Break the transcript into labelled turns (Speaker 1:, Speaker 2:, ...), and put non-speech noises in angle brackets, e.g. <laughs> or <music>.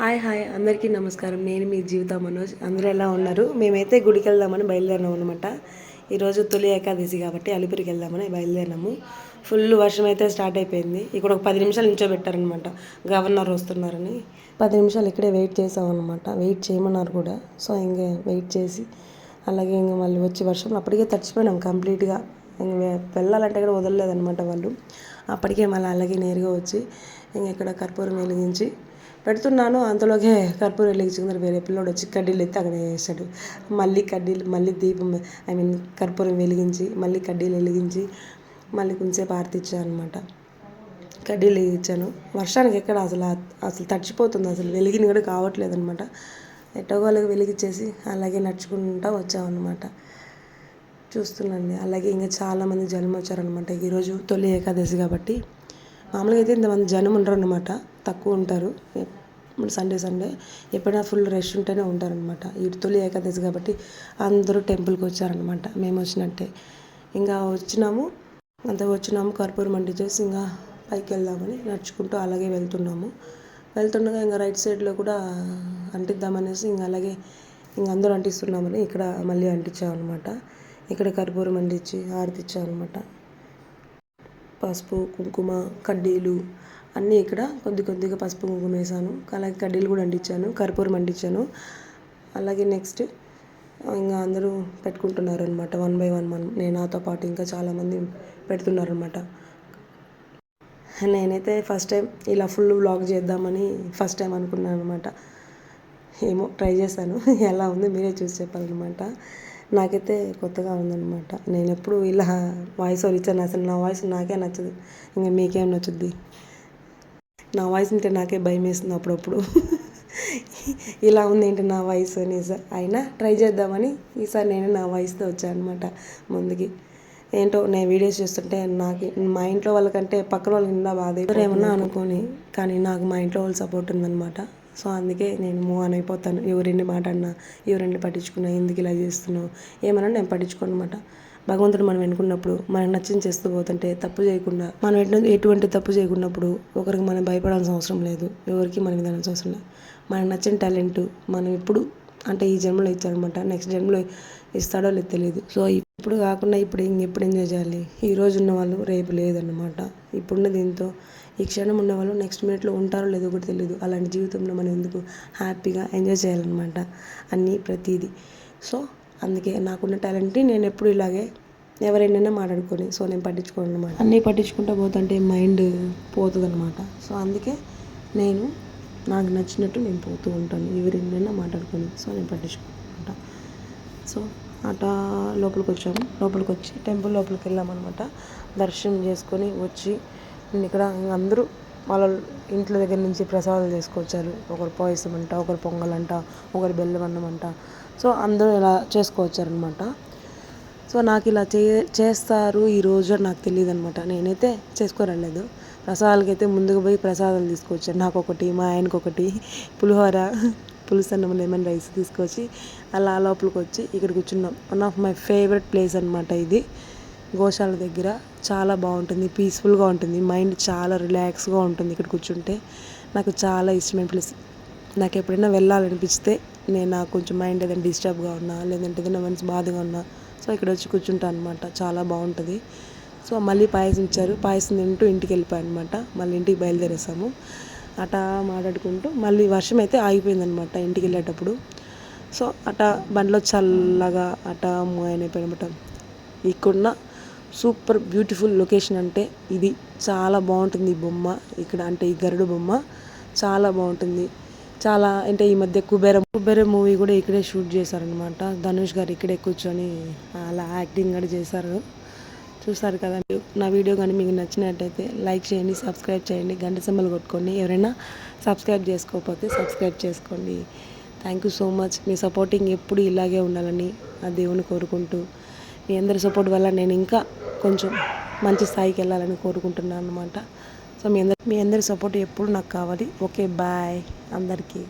Speaker 1: Hi hi. అందరికీ నమస్కారం. నేను మీ జీవిత మనోజ్. అందరూ ఎలా ఉన్నారు? మేమైతే గుడికి వెళ్దామని బయలుదేరినాం అనమాట ఈరోజు తొలి ఏకాదశి కాబట్టి అలిపిరికి వెళ్దామని బయలుదేరినాము. ఫుల్ వర్షం అయితే స్టార్ట్ అయిపోయింది. ఇక్కడ ఒక పది నిమిషాలు నించోబెట్టారనమాట గవర్నర్ వస్తున్నారని. పది నిమిషాలు ఇక్కడే వెయిట్ చేసాం అనమాట వెయిట్ చేయమన్నారు కూడా. సో ఇంకా వెయిట్ చేసి అలాగే ఇంకా మళ్ళీ వచ్చి వర్షం అప్పటికే తడిచిపోయినాం కంప్లీట్గా. ఇంకా వెళ్ళాలంటే కూడా వదలలేదనమాట వాళ్ళు. అప్పటికే మళ్ళీ అలాగే నేరుగా వచ్చి ఇంక ఇక్కడ కర్పూరం వెలిగించి పెడుతున్నాను. అంతలోకే కర్పూరం వెలిగించుకున్నారు వేరే పిల్లోడు వచ్చి కడ్డీలు ఎత్తి అక్కడ వేసాడు. మళ్ళీ కడ్డీలు మళ్ళీ దీపం ఐ మీన్ కర్పూరం వెలిగించి మళ్ళీ కడ్డీలు వెలిగించి మళ్ళీ కొంచెంసేపు ఆర్తిచ్చాను అనమాట కడ్డీలు ఇచ్చాను. వర్షానికి ఎక్కడ అసలు అసలు తడిచిపోతుంది. అసలు వెలిగిన కూడా కావట్లేదు అనమాట ఎట్టగోలకు వెలిగించేసి అలాగే నడుచుకుంటా వచ్చామన్నమాట చూస్తున్నాండి. అలాగే ఇంకా చాలామంది జనం వచ్చారనమాట ఈరోజు తొలి ఏకాదశి కాబట్టి. మామూలుగా అయితే ఇంతమంది జనం ఉండరు అనమాట తక్కువ ఉంటారు. సండే సండే ఎప్పుడైనా ఫుల్ రష్ ఉంటేనే ఉంటారనమాట ఈ తొలి ఏకాదశి కాబట్టి అందరూ టెంపుల్కి వచ్చారనమాట మేము వచ్చినట్టే. ఇంకా వచ్చినాము. అంత వచ్చినాము కర్పూరం చేసి ఇంకా పైకి వెళ్దామని నడుచుకుంటూ అలాగే వెళ్తున్నాము. వెళ్తుండగా ఇంకా రైట్ సైడ్లో కూడా అంటిద్దామనేసి ఇంకా అలాగే ఇంక అందరూ అంటిస్తున్నామని ఇక్కడ మళ్ళీ అంటించామన్నమాట. ఇక్కడ కర్పూరం అంటించి ఆరతిచ్చామన్నమాట పసుపు కుంకుమ కడ్డీలు అన్నీ ఇక్కడ కొద్ది కొద్దిగా పసుపు కుంకుమ వేసాను. అలాగే కడ్డీలు కూడా అంటించాను. కర్పూరం అంటించాను. అలాగే నెక్స్ట్ ఇంకా అందరూ పెట్టుకుంటున్నారు అనమాట వన్ బై వన్ వన్ నేను నాతో పాటు ఇంకా చాలామంది పెడుతున్నారు అనమాట నేనైతే ఫస్ట్ టైం ఇలా ఫుల్ వ్లాగ్ చేద్దామని ఫస్ట్ టైం అనుకున్నాను అనమాట ఏమో ట్రై చేశాను. <laughs> ఎలా ఉంది మీరే చూసి చెప్పాలన్నమాట. నాకైతే కొత్తగా ఉందన్నమాట. నేను ఎప్పుడు ఇలా వాయిస్ ఇచ్చాను. అసలు నా వాయిస్ నాకే నచ్చదు. ఇంకా మీకేం నచ్చుద్ది? నా వాయిస్ ఉంటే నాకే భయం వేస్తుంది అప్పుడప్పుడు. ఇలా ఉంది ఏంటి నా వాయిస్ అని అయినా ట్రై చేద్దామని ఈసారి నేను నా వాయిస్తో వచ్చాను అనమాట ముందుకి. ఏంటో నేను వీడియోస్ చూస్తుంటే నాకు మా ఇంట్లో వాళ్ళకంటే పక్కన వాళ్ళకి నిండా బాధ ఏమన్నా అనుకోని కానీ నాకు మా ఇంట్లో వాళ్ళు సపోర్ట్ ఉందన్నమాట. సో అందుకే నేను మూవ్ ఆన్ అయిపోతాను. ఎవరెన్ని మాట అన్నా ఎవరెన్ని పట్టించుకున్నా ఎందుకు ఇలా చేస్తున్నావు ఏమన్నా నేను పట్టించుకోను అనమాట భగవంతుడు మనం ఎన్నుకున్నప్పుడు మనకు నచ్చింది చేస్తూ పోతుంటే తప్పు చేయకుండా మనం ఎటువంటి తప్పు చేయకున్నప్పుడు ఒకరికి మనం భయపడాల్సిన అవసరం లేదు. ఎవరికి మనం వినాల్సిన అవసరం లేదు. మనకు నచ్చిన టాలెంట్ మనం ఎప్పుడు అంటే ఈ జన్మలో ఇచ్చారనమాట నెక్స్ట్ జన్మలో ఇస్తాడో లేదు తెలియదు సో ఇప్పుడు కాకుండా ఇప్పుడు ఇంకెప్పుడు ఎంజాయ్ చేయాలి? ఈ రోజు ఉన్న వాళ్ళు రేపు లేదన్నమాట. ఇప్పుడున్న దీంతో ఈ క్షణం ఉన్న వాళ్ళు నెక్స్ట్ మినిట్లో ఉంటారో లేదో కూడా తెలియదు అలాంటి జీవితంలో మనం ఎందుకు హ్యాపీగా ఎంజాయ్ చేయాలన్నమాట? అన్నీ ప్రతిదీ. సో అందుకే నాకున్న టాలెంట్ని నేను ఎప్పుడు ఇలాగే ఎవరైనా మాట్లాడుకొని సో నేను పట్టించుకోను అనమాట అన్నీ పట్టించుకుంటూ పోతుంటే మైండ్ పోతుంది అనమాట సో అందుకే నేను నాకు నచ్చినట్టు నేను పోతూ ఉంటాను. ఎవరైనా మాట్లాడుకొని సో నేను పట్టించుకుంటా. సో అటా లోపలికి వచ్చాము లోపలికి వచ్చి టెంపుల్ లోపలికి వెళ్ళామన్నమాట దర్శనం చేసుకొని వచ్చి నేను ఇక్కడ అందరూ వాళ్ళ ఇంట్లో దగ్గర నుంచి ప్రసాదాలు తీసుకొచ్చారు. ఒకరు పాయసం అంట ఒకరు పొంగల్ అంట ఒకరు బెల్లం అన్నం అంట సో అందరూ ఇలా చేసుకొచ్చారనమాట సో నాకు ఇలా చే చేస్తారు ఈరోజు నాకు తెలియదు అనమాట నేనైతే చేసుకోరలేదు ప్రసాదాలకి అయితే ముందుకు పోయి ప్రసాదాలు తీసుకొచ్చారు నాకు ఒకటి మా ఆయనకు ఒకటి పులిహోర పులుసన్నం లెమన్ రైస్ తీసుకొచ్చి అలా లోపలికి వచ్చి ఇక్కడ కూర్చున్నాం. One of my favourite place అనమాట ఇది. గోశాల దగ్గర చాలా బాగుంటుంది పీస్ఫుల్గా ఉంటుంది. మైండ్ చాలా రిలాక్స్గా ఉంటుంది ఇక్కడ కూర్చుంటే. నాకు చాలా ఇష్టమైన ప్లేస్ నాకు ఎప్పుడైనా వెళ్ళాలనిపిస్తే నేను నాకు కొంచెం మైండ్ ఏదైనా డిస్టర్బ్గా ఉన్నా లేదంటే ఏదైనా మనసు బాధగా ఉన్నా సో ఇక్కడ వచ్చి కూర్చుంటాను అనమాట చాలా బాగుంటుంది. సో మళ్ళీ పాయసం ఇచ్చారు. పాయసం తింటూ ఇంటికి వెళ్ళిపోయాను అనమాట మళ్ళీ ఇంటికి బయలుదేరేసాము. అటా మాట్లాడుకుంటూ మళ్ళీ వర్షం అయితే ఆగిపోయిందనమాట ఇంటికి వెళ్ళేటప్పుడు. సో అట బండిలో చల్లగా అట మూయన్ అయిపోయినమాట ఇక్కడున్న సూపర్ బ్యూటిఫుల్ లొకేషన్ అంటే ఇది. చాలా బాగుంటుంది ఈ బొమ్మ. ఇక్కడ అంటే ఈ గరుడు బొమ్మ. చాలా బాగుంటుంది. చాలా అంటే ఈ మధ్య కుబేర కుబేర మూవీ కూడా ఇక్కడే షూట్ చేశారనమాట ధనుష్ గారు ఇక్కడే కూర్చొని అలా యాక్టింగ్ కూడా చేశారు. చూసారు కదా నా వీడియో కానీ మీకు నచ్చినట్టయితే లైక్ చేయండి సబ్స్క్రైబ్ చేయండి గంట సింబల్ కొట్టుకోండి. ఎవరైనా సబ్స్క్రైబ్ చేసుకోకపోతే సబ్స్క్రైబ్ చేసుకోండి. థ్యాంక్ యూ సో మచ్ మీ సపోర్టింగ్ ఎప్పుడు ఇలాగే ఉండాలని ఆ దేవుని కోరుకుంటూ మీ అందరి సపోర్ట్ వల్ల నేను ఇంకా కొంచెం మంచి స్థాయికి వెళ్ళాలని కోరుకుంటున్నాను అనమాట సో మీ అందరి మీ అందరి సపోర్ట్ ఎప్పుడు నాకు కావాలి. ఓకే బాయ్ అందరికీ.